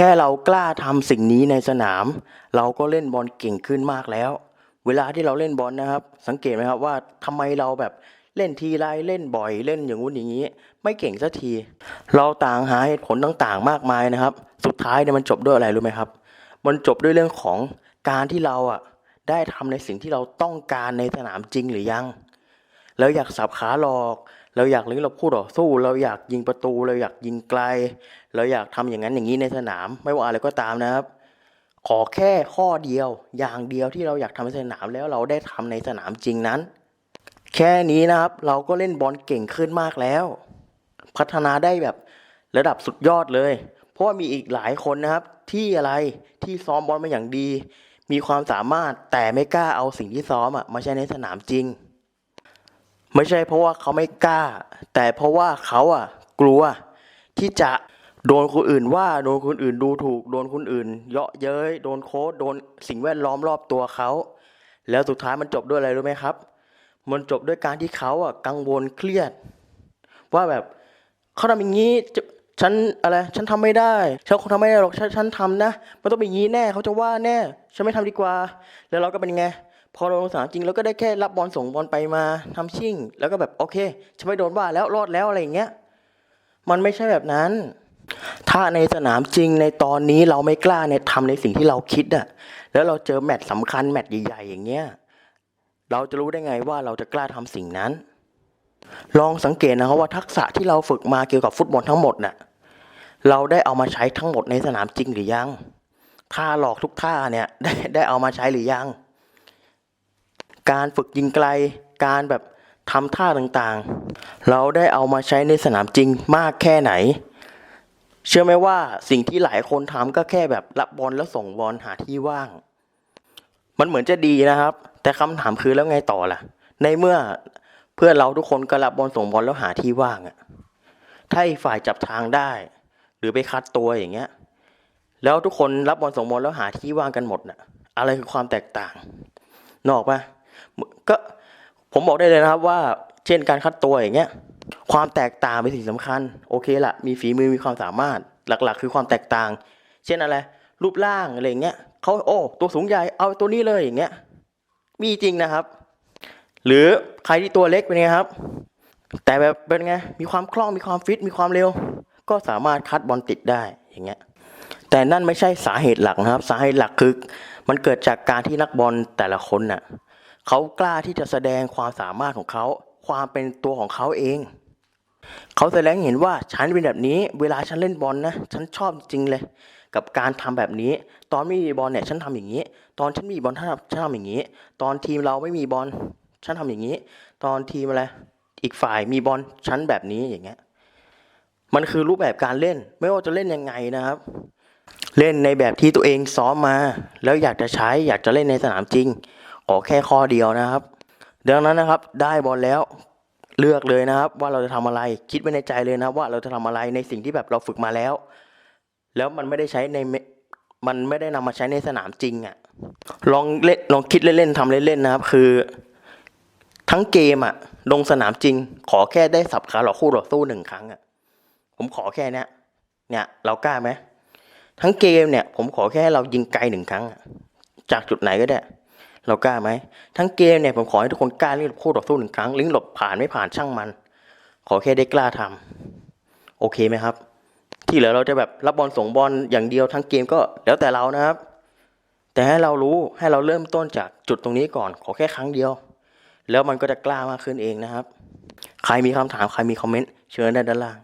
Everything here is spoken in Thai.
แค่เรากล้าทำสิ่งนี้ในสนาม เราก็เล่นบอลเก่งขึ้นมากแล้ว เวลาที่เราเล่นบอลนะครับ สังเกตไหมครับว่าทำไมเราแบบเล่นทีไรเล่นบ่อยเล่นอย่างงู้นอย่างนี้ ไม่เก่งสักที เราต่างหาเหตุผลต่างๆมากมายนะครับ สุดท้ายเนี่ยมันจบด้วยอะไรรู้ไหมครับ มันจบด้วยเรื่องของการที่เราอะได้ทำในสิ่งที่เราต้องการในสนามจริงหรือยัง เราอยากสับขาหลอก เราอยากเลี้ยงเราพูดต่อสู้ เราอยากยิงประตู เราอยากยิงไกล เราอยากทำอย่างนั้นอย่างนี้ในสนาม ไม่ว่าอะไรก็ตามนะครับ ขอแค่ข้อเดียวอย่างเดียวที่เราอยากทำในสนามแล้วเราได้ทำในสนามจริงนั้น แค่นี้นะครับ เราก็เล่นบอลเก่งขึ้นมากแล้ว พัฒนาได้แบบระดับสุดยอดเลย เพราะว่ามีอีกหลายคนนะครับ ที่อะไรที่ซ้อมบอลมาอย่างดี มีความสามารถแต่ไม่กล้าเอาสิ่งที่ซ้อมอะมาใช้ในสนามจริง ไม่ใช่เพราะว่าเขาไม่กล้า แต่เพราะว่าเขาอะ กลัวที่จะโดนคนอื่นว่าโดนคนอื่นดูถูก โดนคนอื่น เยาะเย้ยโดนโค้ดโดนสิ่งแวดล้อมรอบตัวเขา แล้วสุดท้ายมันจบด้วยอะไรรู้ไหมครับ มันจบด้วยการที่เขาอะกังวลเครียด ว่าแบบเขาทำอย่างนี้ฉันอะไรฉันทำไม่ได้ฉันคงทำไม่ได้หรอกฉันฉันทำนะมันต้องเป็นอย่างนี้แน่เขาจะว่าแน่ ฉันไม่ทำดีกว่า แล้วเราก็เป็นไง พอเราลงสนามจริงเราก็ได้แค่รับบอลส่งบอลไปมาทำชิ่ง แล้วก็แบบโอเคฉันไม่โดนว่าแล้วรอดแล้วอะไรอย่างเงี้ยมันไม่ใช่แบบนั้น ถ้าในสนามจริงในตอนนี้เราไม่กล้าในทำในสิ่งที่เราคิดอะแล้วเราเจอแมตช์สำคัญแมตช์ใหญ่ๆอย่างเงี้ยเราจะรู้ได้ไงว่าเราจะกล้าทำสิ่งนั้น ลองสังเกตนะครับว่าทักษะที่เราฝึกมาเกี่ยวกับฟุตบอลทั้งหมดน่ะเราได้เอามาใช้ทั้งหมดในสนามจริงหรือยังท่าหลอกทุกท่าเนี่ยได้ได้เอามาใช้หรือยัง การฝึกยิงไกล การแบบทำท่าต่างๆ เราได้เอามาใช้ในสนามจริงมากแค่ไหน เชื่อไหมว่าสิ่งที่หลายคนทำก็แค่แบบรับบอลแล้วส่งบอลหาที่ว่าง มันเหมือนจะดีนะครับ แต่คำถามคือแล้วไงต่อล่ะ ในเมื่อเพื่อนเราทุกคนก็รับบอลส่งบอลแล้วหาที่ว่างอะถ้าอีกฝ่ายจับทางได้ หรือไปคัดตัวอย่างเงี้ย แล้วทุกคนรับบอลส่งบอลแล้วหาที่ว่างกันหมดน่ะ อะไรคือความแตกต่าง นออกปะ ก็ผมบอกได้เลยนะครับว่าเช่นการคัดตัวอย่างเงี้ยความแตกต่างเป็นสิ่งสำคัญ โอเคละมีฝีมือมีความสามารถหลักๆ คือความแตกต่าง เช่นอะไร รูปร่างอะไรอย่างเงี้ยเขาโอ้ตัวสูงใหญ่เอาตัวนี้เลยอย่างเงี้ยมีจริงนะครับ หรือใครที่ตัวเล็กเป็นไงครับ แต่แบบเป็นไงมีความคล่องมีความฟิตมีความเร็ว ก็สามารถคัดบอลติดได้อย่างเงี้ยแต่นั่นไม่ใช่สาเหตุหลักนะครับ สาเหตุหลักคือมันเกิดจากการที่นักบอลแต่ละคนน่ะ เขากล้าที่จะแสดงความสามารถของเขา ความเป็นตัวของเขาเอง เขาแสดงเห็นว่าฉันเป็นแบบนี้ เวลาฉันเล่นบอลนะ ฉันชอบจริงเลย กับการทำแบบนี้ ตอนไม่มีบอลเนี่ย ฉันทำอย่างนี้ ตอนฉันมีบอลฉันทำฉันทำอย่างนี้ ตอนทีมเราไม่มีบอล ฉันทำอย่างนี้ ตอนทีมอะไร อีกฝ่ายมีบอล ฉันแบบนี้อย่างเงี้ย มันคือรูปแบบการเล่น ไม่ว่าจะเล่นยังไงนะครับเล่นในแบบที่ตัวเองซ้อมมา แล้วอยากจะใช้อยากจะเล่นในสนามจริง ขอแค่ข้อเดียวนะครับ ดังนั้นนะครับได้บอลแล้วเลือกเลยนะครับ ว่าเราจะทำอะไรคิดไว้ในใจเลยนะว่าเราจะทำอะไรในสิ่งที่แบบเราฝึกมาแล้ว แล้วมันไม่ได้ใช้ในมันไม่ได้นำมาใช้ในสนามจริงอะ่ะลองเล่นลองคิดเล่นๆทำเล่นๆนะครับ คือ ทั้งเกมอะ่ะ ลงสนามจริง ขอแค่ได้สับขาหลอกคู่ต่อสู้หนึ่งครั้งอะ่ะผมขอแค่เนี้ยเนี่ย เรากล้าไหมทั้งเกมเนี่ย ผมขอแค่เรายิงไกลหนึ่งครั้ง จากจุดไหนก็ได้ เรากล้าไหม ทั้งเกมเนี่ยผมขอให้ทุกคนกล้าเล่นคู่ต่อสู้หนึ่งครั้งลิงหลบผ่านไม่ผ่านช่างมัน ขอแค่ได้กล้าทำโอเคไหมครับ ที่เหลือเราจะแบบรับบอลส่งบอลอย่างเดียวทั้งเกมก็แล้วแต่เรานะครับ แต่ให้เรารู้ให้เราเริ่มต้นจากจุดตรงนี้ก่อน ขอแค่ครั้งเดียว แล้วมันก็จะกล้ามากขึ้นเองนะครับ ใครมีคำถามใครมีคอมเมนต์เชิญได้ด้านล่าง